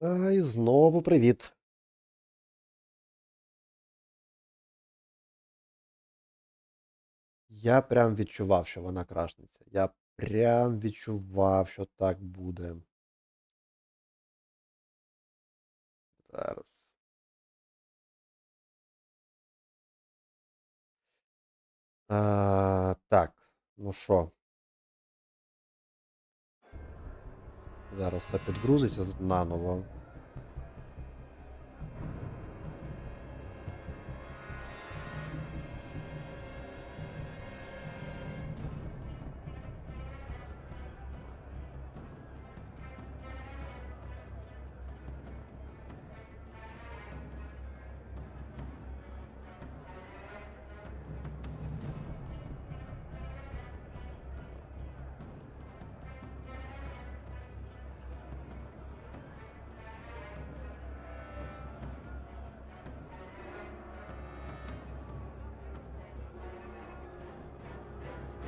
А, і знову привіт. Я прям відчував, що вона крашниця. Я прям відчував, що так буде. Зараз. А, так, ну що? Зараз це підгрузиться наново.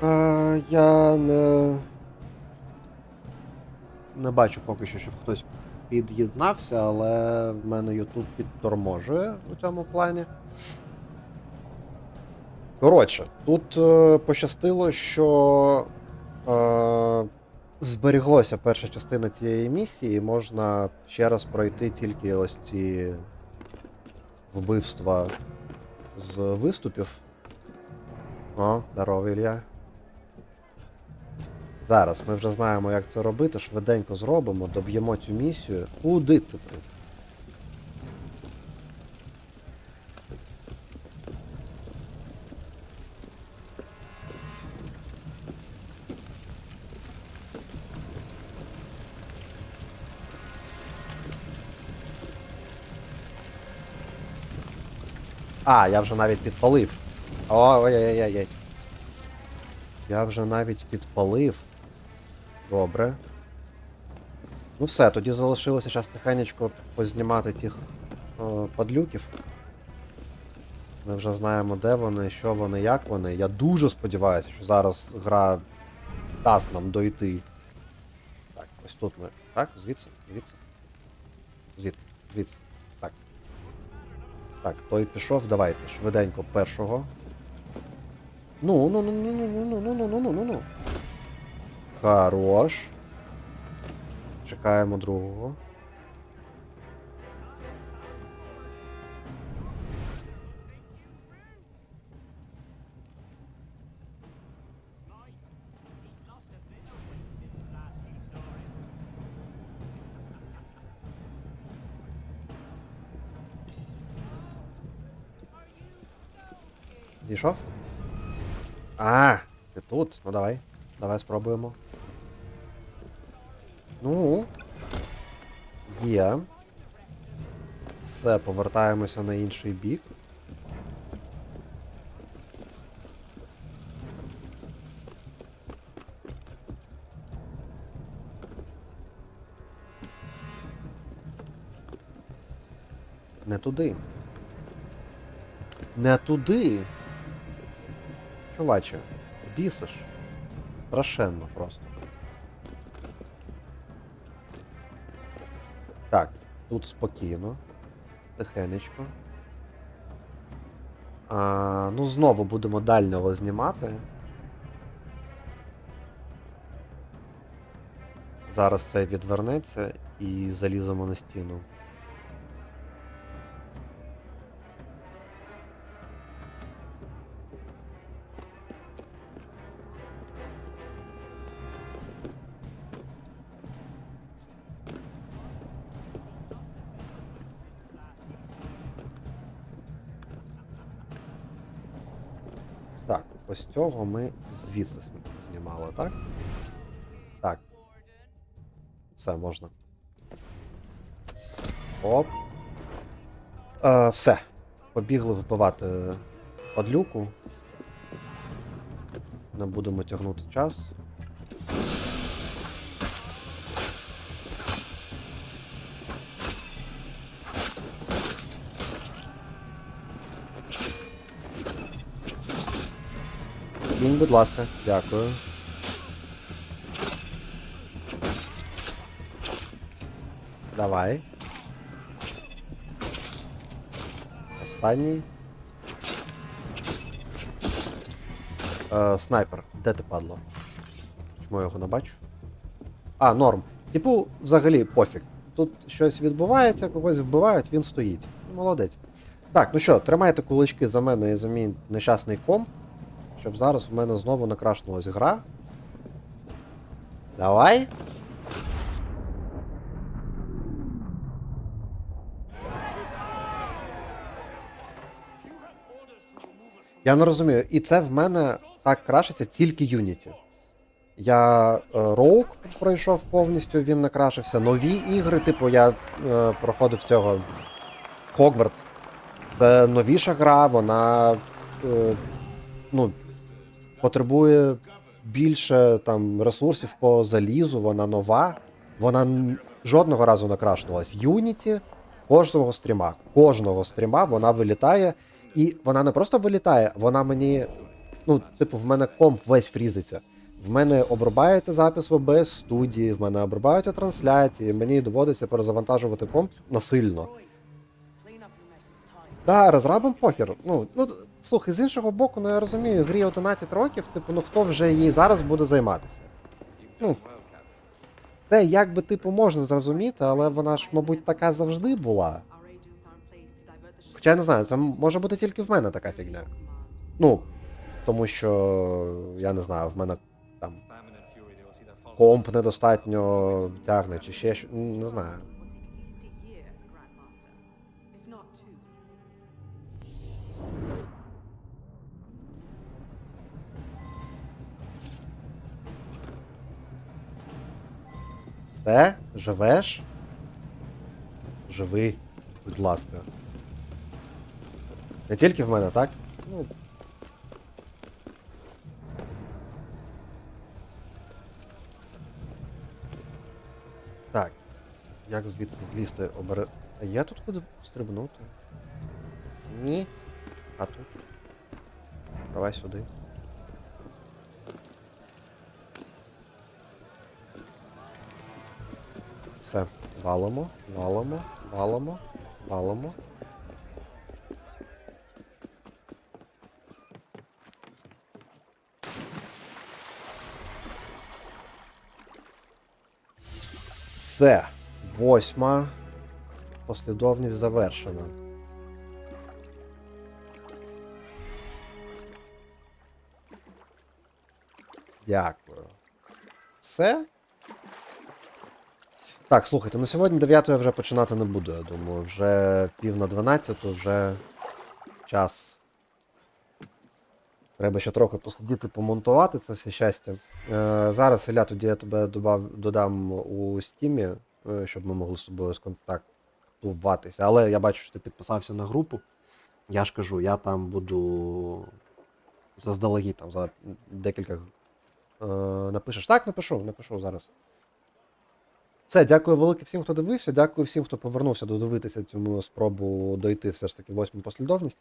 Я не... не бачу поки що, щоб хтось під'єднався, але в мене YouTube підторможує у цьому плані. Коротше, тут е, пощастило, що е, зберіглося перша частина цієї місії, і можна ще раз пройти тільки ось ці вбивства з виступів. О, здорово, Ілля. Зараз ми вже знаємо, як це робити. Швиденько зробимо, доб'ємо цю місію. Куди ти? А, я вже навіть підпалив. Ой-ой-ой-ой. Я вже навіть підпалив. Добре. Ну все, тоді залишилося зараз тихенечко познімати тих о, падлюків. Ми вже знаємо, де вони, що вони, як вони. Я дуже сподіваюся, що зараз гра дасть нам дойти. Так, ось тут ми. Так, звідси, звідси. Звідки? Звідси. Так. Так, той пішов, давайте. Швиденько першого. Ну, ну, ну, ну, ну, ну, ну, ну, ну, ну, ну, ну. Хорош. Чекаємо другого. Дійшов? А, ти тут? Ну давай. Давай спробуємо. Ну. Є. Все, повертаємося на інший бік. Не туди. Не туди. Чуваче, бісиш. Страшенно просто. Тут спокійно. Тихенечко. А, ну, знову будемо дальнього знімати. Зараз це відвернеться і заліземо на стіну. Ось цього ми звідси знімали, так? Так. Все, можна. Оп. Е, все. Побігли вбивати падлюку. Не будемо тягнути час. Кінь, будь ласка, дякую. Давай. Останній. Е, Снайпер, де ти падло? Чому я його не бачу? А, норм. Типу, взагалі пофіг. Тут щось відбувається, когось вбивають, він стоїть. Молодець. Так, ну що, тримайте кулички за мене і за мій нещасний ком щоб зараз в мене знову накрашнулась гра. Давай. Я не розумію, і це в мене так крашиться тільки Unity. Я е, пройшов повністю, він накрашився. Нові ігри, типу, я е, проходив цього Hogwarts. Це новіша гра, вона е, ну, потребує більше там ресурсів по залізу, вона нова. Вона жодного разу не крашнулась. Unity кожного стріма, кожного стріма вона вилітає. І вона не просто вилітає, вона мені. Ну, типу, в мене комп весь фрізиться. В мене обрубається запис в OBS студії, в мене обрубаються трансляції, мені доводиться перезавантажувати комп насильно. Да, розрабам похер. Ну, ну слухай, з іншого боку, ну я розумію, грі 11 років, типу, ну хто вже їй зараз буде займатися? Ну, те, як би типу можна зрозуміти, але вона ж, мабуть, така завжди була. Хоча я не знаю, це може бути тільки в мене така фігня. Ну, тому що я не знаю, в мене там комп недостатньо тягне, чи ще що. Не знаю. Все? Живеш? Живи, будь ласка. Не тільки в мене, так? Ну. Так. Як звідси звісти обере. А є тут куди стрибнути? Ні. А тут. Давай сюди. Все, валимо, валимо, валимо, валимо. Все. Восьма. Послідовність завершена. Дякую. Все? Так, слухайте, на сьогодні 9 я вже починати не буду, я думаю. Вже пів на 12, то вже час. Треба ще трохи посидіти, помонтувати це все щастя. Е, зараз, Ілля, тоді я тебе добав, додам у стімі, е, щоб ми могли з тобою сконтактуватися. Але я бачу, що ти підписався на групу. Я ж кажу, я там буду заздалегідь там за декілька. Е, напишеш. Так, напишу, напишу зараз. Все, дякую велике всім, хто дивився. Дякую всім, хто повернувся додивитися цю спробу дойти все ж таки восьму послідовність.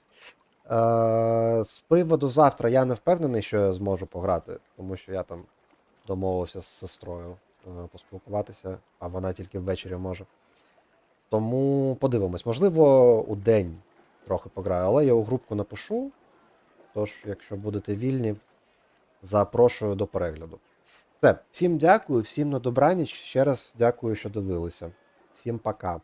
Е, з приводу завтра я не впевнений, що я зможу пограти, тому що я там домовився з сестрою е, поспілкуватися, а вона тільки ввечері може. Тому подивимось. Можливо, у день трохи пограю, але я у групку напишу. Тож, якщо будете вільні, запрошую до перегляду. Все, всім дякую, всім на добраніч. Ще раз дякую, що дивилися. Всім пока.